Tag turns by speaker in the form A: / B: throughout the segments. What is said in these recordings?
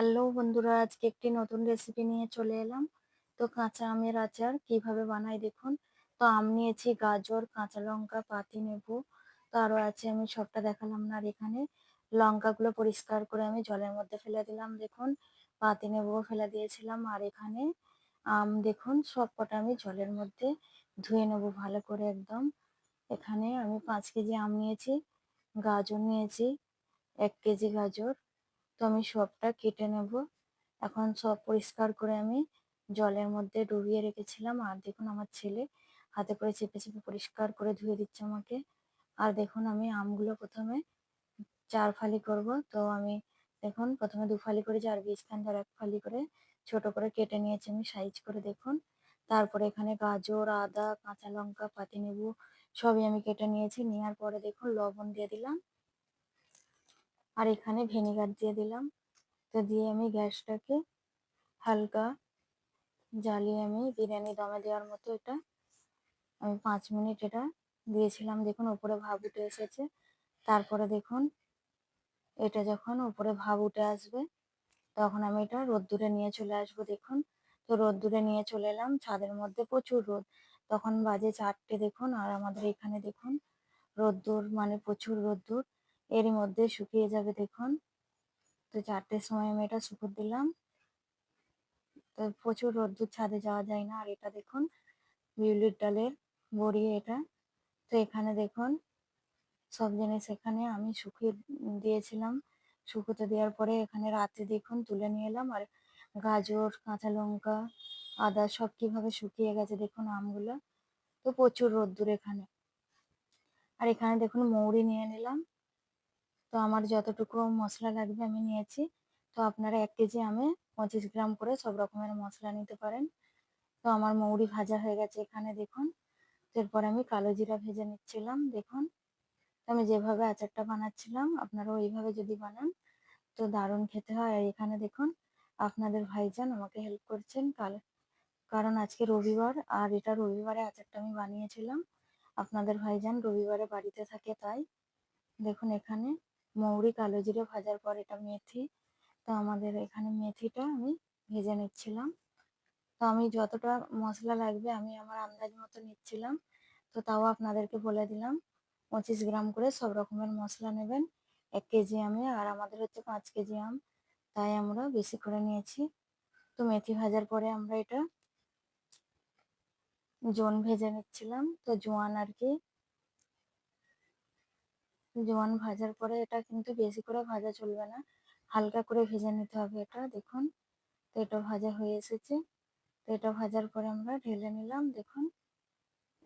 A: Hello বন্ধুরা, আজকে একটি নতুন রেসিপি নিয়ে চলে এলাম। তো কাঁচা আমের আচার কীভাবে বানাই দেখুন। তো আম নিয়েছি, গাজর, কাঁচা লঙ্কা, পাতি নেবু তো আরও আছে, আমি সবটা দেখালাম না আর এখানে। লঙ্কাগুলো পরিষ্কার করে আমি জলের মধ্যে ফেলে দিলাম, দেখুন। পাতি নেবুও ফেলে দিয়েছিলাম আর এখানে আম, দেখুন সব কটা আমি জলের মধ্যে ধুয়ে নেব ভালো করে একদম। এখানে আমি পাঁচ কেজি আম নিয়েছি, গাজর নিয়েছি, এক কেজি গাজর। তো আমি সবটা কেটে নেব। এখন সব পরিষ্কার করে আমি জলের মধ্যে ডুবিয়ে রেখেছিলাম। আর দেখুন আমার ছেলে হাতে করে চেপে চেপে পরিষ্কার করে ধুয়ে দিচ্ছে আমাকে। আর দেখুন আমি আমগুলো প্রথমে চার ফালি করব। তো আমি দেখুন প্রথমে দু ফালি করে চার বীজ ধর এক ফালি করে ছোট করে কেটে নিয়েছি আমি সাইজ করে দেখুন। তারপরে এখানে গাজর, আদা, কাঁচা লঙ্কা পাতিলেবু সবই আমি কেটে নিয়েছি। নেওয়ার পরে দেখুন লবণ দিয়ে দিলাম। আর এখানে ভিনেগার দিয়ে দিলাম। তো দিয়ে আমি গ্যাসটাকে হালকা জ্বালিয়ে আমি বিরিয়ানি দমে দেওয়ার মতো এটা আমি পাঁচ মিনিট এটা দিয়েছিলাম। দেখুন ওপরে ভাব উঠে এসেছে। তারপরে দেখুন এটা যখন ওপরে ভাব উঠে আসবে, তখন আমি এটা রোদ্দুরে নিয়ে চলে আসব। দেখুন তো রোদ্দুরে নিয়ে চলে এলাম। ছাদের মধ্যে প্রচুর রোদ। তখন বাজে চারটে দেখুন। আর আমাদের এখানে দেখুন রোদ্দুর মানে প্রচুর রোদ্দুর। এরই মধ্যে শুকিয়ে যাবে দেখুন। তো চারটের সময় আমি এটা শুকুর দিলাম। তো প্রচুর রোদ্দুর ছাদে যাওয়া যায় না। আর এটা দেখুন, বিউলির ডালের বড়ি এটা। তো এখানে দেখুন, সব জিনিস এখানে আমি শুকিয়ে দিয়েছিলাম। শুকোতে দেওয়ার পরে এখানে রাতে দেখুন তুলে নিয়ে এলাম। আর গাজর, কাঁচা লঙ্কা, আদা সব কীভাবে শুকিয়ে গেছে দেখুন আমগুলো। তো প্রচুর রোদ্দুর এখানে। আর এখানে দেখুন মৌরি নিয়ে নিলাম। তো আমার যতটুকু মশলা লাগবে আমি নিয়েছি। তো আপনারা এক কেজি আমে পঁচিশ গ্রাম করে সব রকমের মশলা নিতে পারেন। তো আমার মৌরি ভাজা হয়ে গেছে এখানে দেখুন। এরপর আমি কালো জিরা ভেজে নিচ্ছিলাম, দেখুন। আমি যেভাবে আচারটা বানাচ্ছিলাম আপনারা ওইভাবে যদি বানান, তো দারুণ খেতে হয়। আর এখানে দেখুন, আপনাদের ভাইজান আমাকে হেল্প করছেন কাল। কারণ আজকে রবিবার, আর এটা রবিবারে আচারটা আমি বানিয়েছিলাম। আপনাদের ভাইজান রবিবারে বাড়িতে থাকে তাই। দেখুন এখানে মৌরি কালো জিরে ভাজার পর এটা মেথি। তো আমাদের এখানে মেথিটা আমি ভেজে নিচ্ছিলাম। তো আমি যতটা মশলা লাগবে আমি আমার আন্দাজ মতো নিচ্ছিলাম। তো তাও আপনাদেরকে বলে দিলাম, পঁচিশ গ্রাম করে সব রকমের মশলা নেবেন। এক কেজি আমে আর আমাদের হচ্ছে পাঁচ কেজি আম। তাই আমরা বেশি করে নিয়েছি। তো মেথি ভাজার পরে আমরা এটা জোন ভেজে নিচ্ছিলাম। তো জোয়ান আর কি জোয়ান ভাজার পরে এটা কিন্তু বেশি করে ভাজা চলবে না। হালকা করে ভেজে নিতে হবে এটা, দেখুন। তো এটা ভাজা হয়ে এসেছে। তো এটা ভাজার পরে আমরা ঢেলে নিলাম, দেখুন।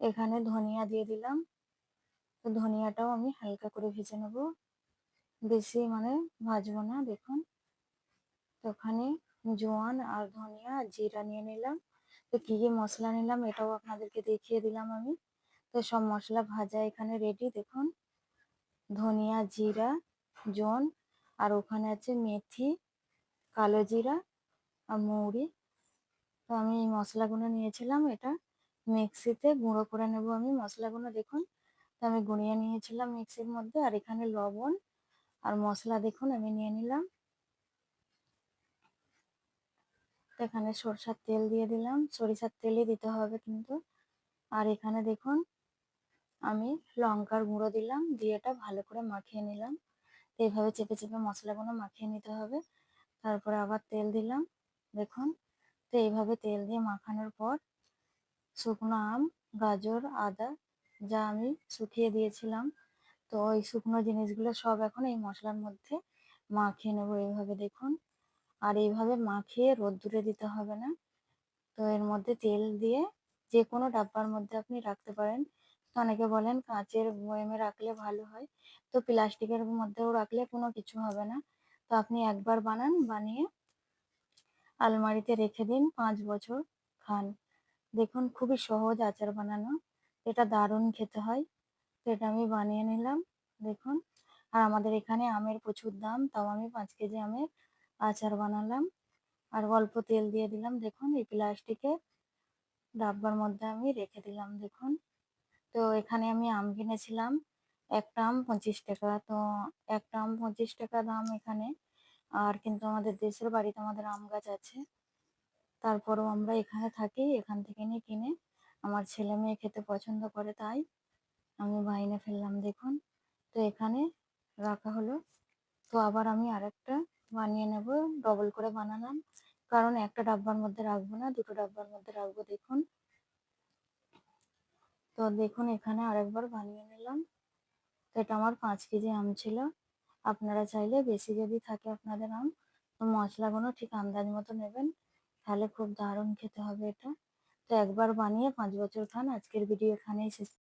A: এখানে ধনিয়া দিয়ে দিলাম। তো ধনিয়াটাও আমি হালকা করে ভেজে নেব। বেশি মানে ভাজবো না, দেখুন। তো ওখানে জোয়ান আর ধনিয়া জিরা নিয়ে নিলাম। তো কী কী মশলা নিলাম এটাও আপনাদেরকে দেখিয়ে দিলাম আমি। তো সব মশলা ভাজা এখানে রেডি দেখুন। ধনিয়া জিরা, জন, আর ওখানে আছে মেথি, কালো জিরা আর মৌরি। তো আমি এই মশলাগুলো নিয়েছিলাম, এটা মিক্সিতে গুঁড়ো করে নেব আমি। মশলাগুলো দেখুন, তো আমি গুঁড়িয়ে নিয়েছিলাম মিক্সির মধ্যে, আর এখানে লবণ আর মশলা দেখুন, আমি নিয়ে নিলাম। এখানে সরষার তেল দিয়ে দিলাম, সরিষার তেলই দিতে হবে কিন্তু। আর এখানে দেখুন আমি লঙ্কার গুঁড়ো দিলাম, দিয়ে এটা ভালো করে মাখিয়ে নিলাম। এইভাবে চেপে চেপে মশলাগুলো মাখিয়ে নিতে হবে। তারপরে আবার তেল দিলাম, দেখুন। তো এইভাবে তেল দিয়ে মাখানোর পর শুকনো আম, গাজর, আদা যা আমি শুকিয়ে দিয়েছিলাম, তো ওই শুকনো জিনিসগুলো সব এখন এই মশলার মধ্যে মাখিয়ে নেব এইভাবে, দেখুন। আর এইভাবে মাখিয়ে রোদ্দুরে দিতে হবে না। তো এর মধ্যে তেল দিয়ে যে কোনো ডাব্বার মধ্যে আপনি রাখতে পারেন। অনেকে বলেন কাঁচের বয়মে রাখলে ভালো হয়। তো প্লাস্টিকের মধ্যেও রাখলে কোনো কিছু হবে না। তো আপনি একবার বানান, বানিয়ে আলমারিতে রেখে দিন, পাঁচ বছর খান। দেখুন খুবই সহজ আচার বানানো। এটা দারুণ খেতে হয়। তো এটা আমি বানিয়ে নিলাম, দেখুন। আর আমাদের এখানে আমের প্রচুর দাম, তাও আমি পাঁচ কেজি আমের আচার বানালাম। আর অল্প তেল দিয়ে দিলাম, দেখুন এই প্লাস্টিকের ডাব্বার মধ্যে আমি রেখে দিলাম, দেখুন। তো এখানে আমি আম কিনেছিলাম। একটা আম পঁচিশ টাকা। তো একটা আম পঁচিশ টাকা দাম এখানে। আর কিন্তু আমাদের দেশের বাড়িতে আমাদের আম গাছ আছে। তারপরেও আমরা এখানে থাকি, এখান থেকে নিয়ে কিনে। আমার ছেলে মেয়ে খেতে পছন্দ করে তাই আমি বাইনে ফেললাম, দেখুন। তো এখানে রাখা হলো। তো আবার আমি আরেকটা বানিয়ে নেব ডবল করে বানালাম। কারণ একটা ডাব্বার মধ্যে রাখব না, দুটো ডাব্বার মধ্যে রাখব, দেখুন। তো দেখুন, এখানে আরেকবার বানিয়ে নিলাম। তো এটা আমার পাঁচ কেজি আম ছিল। আপনারা চাইলে বেশি যদি থাকে আপনাদের আম, তো মশলাগুলো ঠিক আন্দাজ মতো নেবেন। তাহলে খুব দারুণ খেতে হবে এটা। তো একবার বানিয়ে পাঁচ বছর খান। আজকের ভিডিও এখানেই শেষ।